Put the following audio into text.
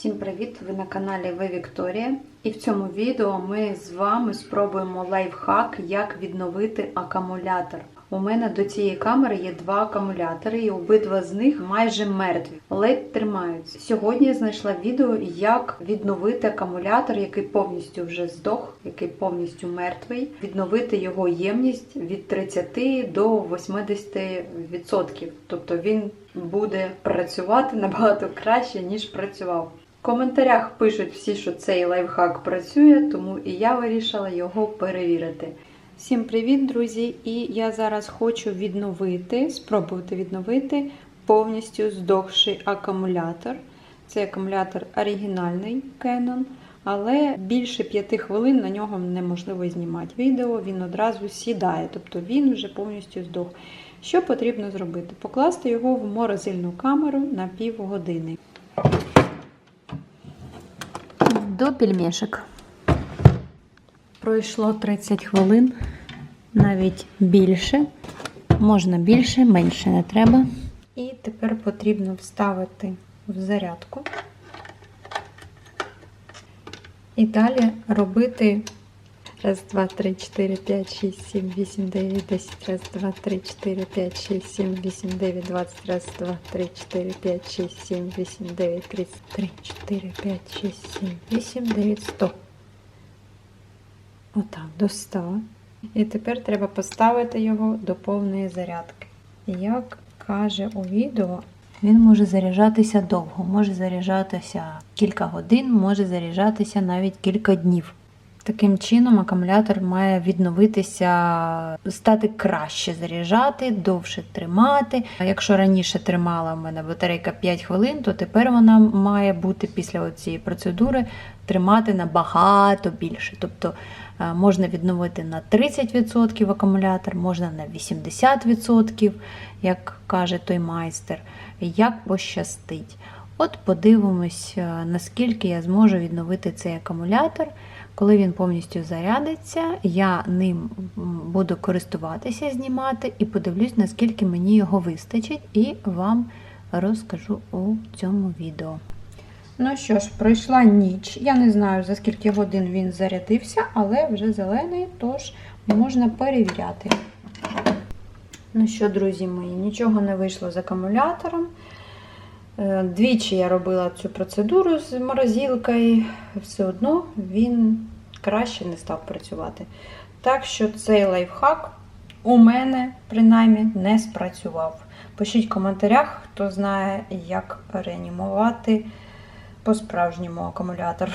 Всім привіт! Ви на каналі Ви Вікторія. І в цьому відео ми з вами спробуємо лайфхак, як відновити акумулятор. У мене до цієї камери є два акумулятори, і обидва з них майже мертві, ледь тримаються. Сьогодні я знайшла відео, як відновити акумулятор, який повністю вже здох, який повністю мертвий, відновити його ємність від 30 до 80%. Тобто він буде працювати набагато краще, ніж працював. В коментарях пишуть всі, що цей лайфхак працює, тому і я вирішила його перевірити. Всім привіт, друзі! І я зараз хочу відновити, спробувати відновити повністю здохший акумулятор. Цей акумулятор оригінальний Canon, але більше 5 хвилин на нього неможливо знімати відео, він одразу сідає, тобто він вже повністю здох. Що потрібно зробити? Покласти його в морозильну камеру на півгодини. До пельмешек. Пройшло 30 хвилин, навіть більше. Можна більше, менше не треба. І тепер потрібно вставити в зарядку. І далі робити раз, два, три, чотири, п'ять, шість, сім, вісім, дев'ять, десять, раз, два, три, чотири, п'ять, шість, сім, вісім, дев'ять, двадцять, раз, два, три, чотири, п'ять, шість, сім, вісім, дев'ять, тридцять, три, чотири, п'ять, шість, сім, вісім, дев'ять, сто. Отак, до 100. І тепер треба поставити його до повної зарядки. Як каже у відео, він може заряджатися довго, може заряджатися кілька годин, може заряджатися навіть кілька днів. Таким чином, акумулятор має відновитися, стати краще заряджати, довше тримати. Якщо раніше тримала в мене батарейка 5 хвилин, то тепер вона має бути після цієї процедури тримати набагато більше. Тобто е, можна відновити на 30% акумулятор, можна на 80%, як каже той майстер, як пощастить. От подивимось, е, наскільки я зможу відновити цей акумулятор. Коли він повністю зарядиться, я ним буду користуватися, знімати і подивлюсь, наскільки мені його вистачить, і вам розкажу у цьому відео. Ну що ж, пройшла ніч. Я не знаю, за скільки годин він зарядився, але вже зелений, тож можна перевіряти. Ну що, друзі мої, нічого не вийшло з акумулятором. Е, Двічі я робила цю процедуру з морозилкою, все одно він краще не став працювати. Так що цей лайфхак у мене принаймні не спрацював. Пишіть в коментарях, хто знає, як реанімувати по-справжньому акумулятор.